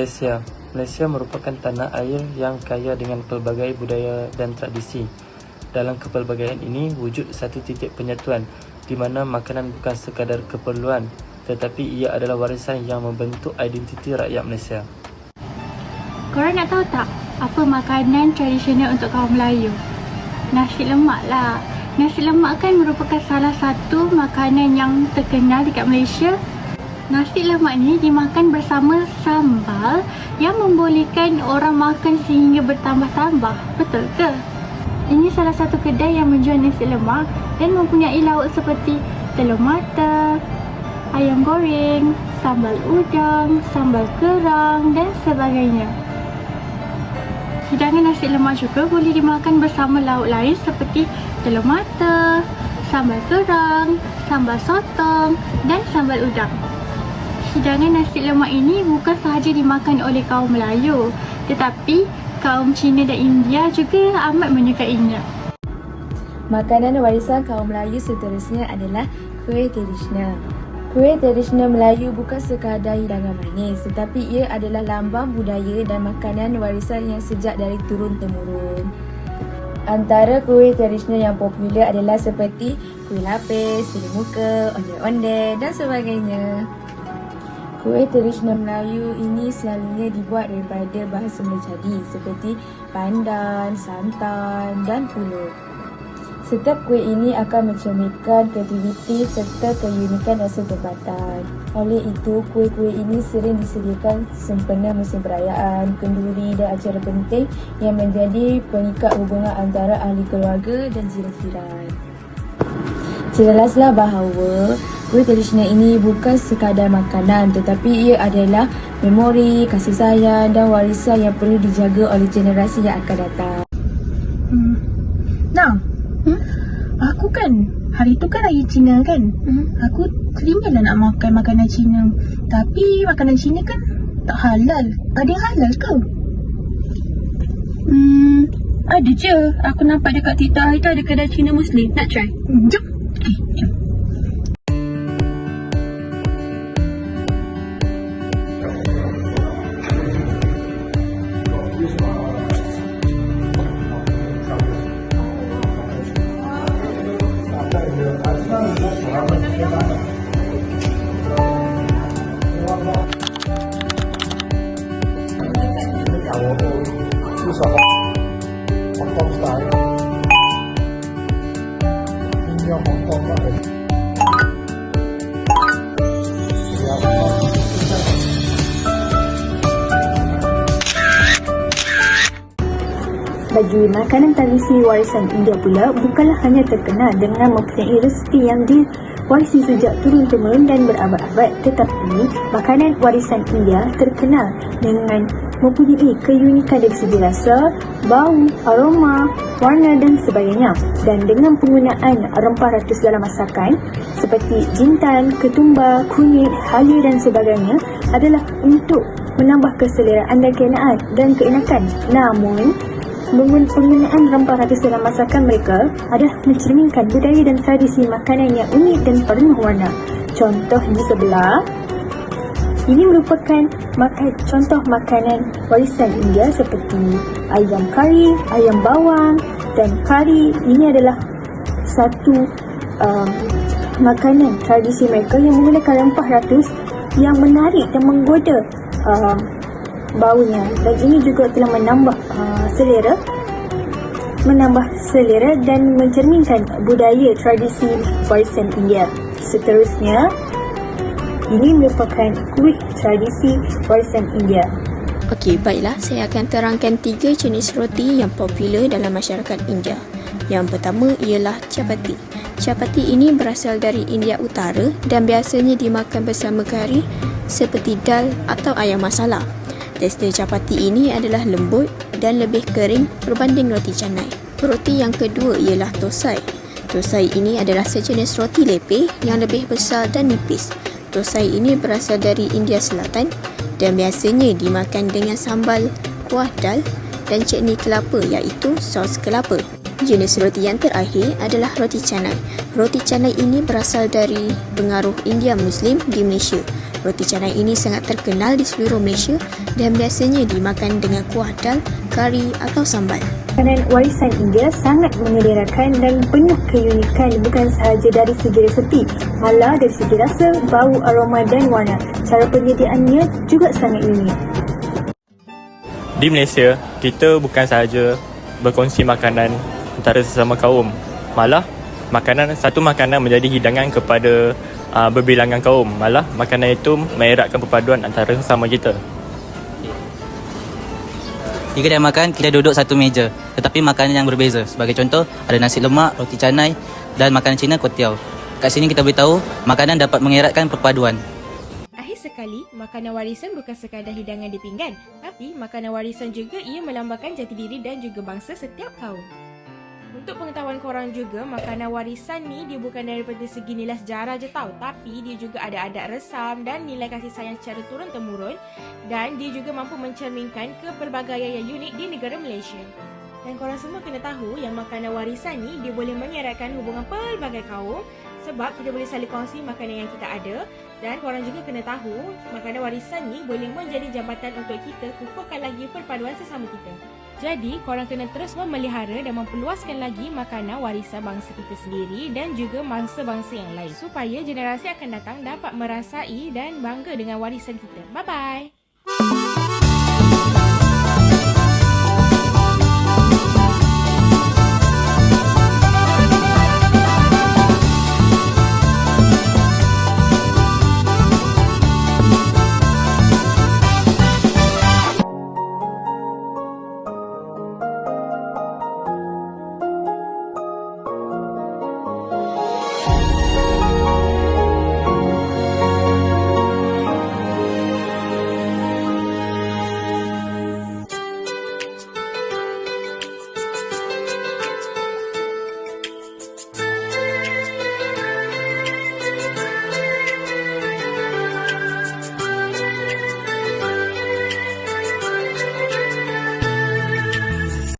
Malaysia Malaysia merupakan tanah air yang kaya dengan pelbagai budaya dan tradisi. Dalam kepelbagaian ini wujud satu titik penyatuan di mana makanan bukan sekadar keperluan tetapi ia adalah warisan yang membentuk identiti rakyat Malaysia. Korang nak tahu tak apa makanan tradisional untuk kaum Melayu? Nasi lemak lah. Nasi lemak kan merupakan salah satu makanan yang terkenal dekat Malaysia. Nasi lemak ni dimakan bersama sambal yang membolehkan orang makan sehingga bertambah-tambah. Betul ke? Ini salah satu kedai yang menjual nasi lemak dan mempunyai lauk seperti telur mata, ayam goreng, sambal udang, sambal kerang dan sebagainya. Hidangan nasi lemak juga boleh dimakan bersama lauk lain seperti telur mata, sambal kerang, sambal sotong dan sambal udang. Hidangan nasi lemak ini bukan sahaja dimakan oleh kaum Melayu tetapi kaum Cina dan India juga amat menyukainya. Makanan warisan kaum Melayu seterusnya adalah kuih tradisional. Kuih tradisional Melayu bukan sekadar hidangan manis tetapi ia adalah lambang budaya dan makanan warisan yang sejak dari turun-temurun. Antara kuih tradisional yang popular adalah seperti kuih lapis, sili muka, onde-onde dan sebagainya. Kuih tradisional Melayu ini selalunya dibuat daripada bahasa menjadi seperti pandan, santan dan pulut. Setiap kuih ini akan mencerminkan kreativiti serta keunikan rasa tempatan. Oleh itu, kuih-kuih ini sering disediakan sempena musim perayaan, kenduri dan acara penting yang menjadi pengikat hubungan antara ahli keluarga dan jiran-jiran. Jelaslah bahawa kuih tradisional ini bukan sekadar makanan tetapi ia adalah memori, kasih sayang dan warisan yang perlu dijaga oleh generasi yang akan datang. Hmm. Nah, hmm? aku kan hari tu kan raya Cina kan. Hmm? Aku teringin lah nak makan makanan Cina. Tapi makanan Cina kan tak halal. Ada yang halal ke? Hmm, ada je. Aku nampak dekat Twitter hari tu ada kedai Cina Muslim. Nak try? Jom. Okay, jom. Bagi makanan tradisi warisan India pula bukanlah hanya terkenal dengan mempunyai resepi yang diwarisi sejak turun-temurun dan berabad-abad. Tetapi makanan warisan India terkenal dengan mempunyai keunikan dari segi rasa, bau, aroma, warna dan sebagainya dan dengan penggunaan rempah ratus dalam masakan seperti jintan, ketumbar, kunyit, halia dan sebagainya adalah untuk menambah keseleraan dan keenaan dan keenakan namun Penggunaan rempah ratus dalam masakan mereka adalah mencerminkan budaya dan tradisi makanan yang unik dan penuh warna. Contoh di sebelah, ini merupakan makan, contoh makanan warisan India seperti ayam kari, ayam bawang dan kari. Ini adalah satu um, makanan tradisi mereka yang menggunakan rempah ratus yang menarik dan menggoda um, baunya dan ini juga telah menambah uh, selera menambah selera dan mencerminkan budaya tradisi warisan India. Seterusnya, ini merupakan kuih tradisi warisan India. Okey, baiklah. Saya akan terangkan tiga jenis roti yang popular dalam masyarakat India. Yang pertama ialah chapati. Chapati ini berasal dari India Utara dan biasanya dimakan bersama kari seperti dal atau ayam masala. Tekstur chapati ini adalah lembut dan lebih kering berbanding roti canai. Roti yang kedua ialah tosai. Tosai ini adalah sejenis roti lepeh yang lebih besar dan nipis. Tosai ini berasal dari India Selatan dan biasanya dimakan dengan sambal, kuah dal dan cetni kelapa iaitu sos kelapa. Jenis roti yang terakhir adalah roti canai. Roti canai ini berasal dari pengaruh India Muslim di Malaysia. Roti canai ini sangat terkenal di seluruh Malaysia dan biasanya dimakan dengan kuah dal, kari atau sambal. Makanan warisan India sangat mengembirakan dan penuh keunikan bukan sahaja dari segi resepi, malah dari segi rasa, bau, aroma dan warna. Cara penyediaannya juga sangat unik. Di Malaysia, kita bukan sahaja berkongsi makanan antara sesama kaum. Malah, makanan satu makanan menjadi hidangan kepada uh, berbilangan kaum. Malah, makanan itu mengeratkan perpaduan antara sesama kita. Di kedai makan, kita duduk satu meja tetapi makanan yang berbeza. Sebagai contoh, ada nasi lemak, roti canai dan makanan Cina kotiau. Kat sini kita beritahu, makanan dapat mengeratkan perpaduan. Akhir sekali, makanan warisan bukan sekadar hidangan di pinggan, tapi makanan warisan juga ia melambangkan jati diri dan juga bangsa setiap kaum. Untuk pengetahuan korang juga, makanan warisan ni dia bukan daripada segi nilai sejarah je tau. Tapi dia juga ada adat resam dan nilai kasih sayang secara turun-temurun. Dan dia juga mampu mencerminkan kepelbagaian yang unik di negara Malaysia. Dan korang semua kena tahu yang makanan warisan ni dia boleh mengeratkan hubungan pelbagai kaum Sebab kita boleh saling kongsi makanan yang kita ada Dan korang juga kena tahu makanan warisan ni boleh menjadi jambatan untuk kita kukuhkan lagi perpaduan sesama kita jadi, korang kena terus memelihara dan memperluaskan lagi makanan warisan bangsa kita sendiri dan juga bangsa-bangsa yang lain supaya generasi akan datang dapat merasai dan bangga dengan warisan kita. Bye-bye!